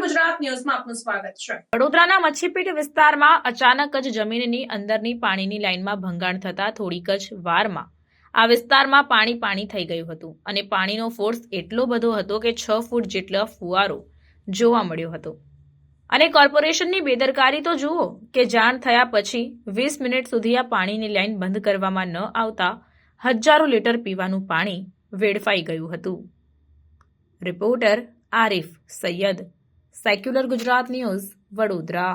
ગુજરાત ન્યૂઝમાં આપનું સ્વાગત છે. વડોદરાના મચ્છીપીટ વિસ્તારમાં અચાનક જ જમીનની અંદરની પાણીની લાઇનમાં ભંગાણ થતા થોડીક જ વારમાં આ વિસ્તારમાં પાણી પાણી થઈ ગયું હતું અને પાણીનો ફોર્સ એટલો બધો હતો કે છ ફૂટ જેટલો ફુવારો જોવા મળ્યો હતો. અને કોર્પોરેશનની બેદરકારી તો જુઓ કે જાણ થયા પછી વીસ મિનિટ સુધી આ પાણીની લાઇન બંધ કરવામાં ન આવતા હજારો લીટર પીવાનું પાણી વેડફાઈ ગયું હતું. Reporter Arif Saiyed secular Gujarat news Vadodara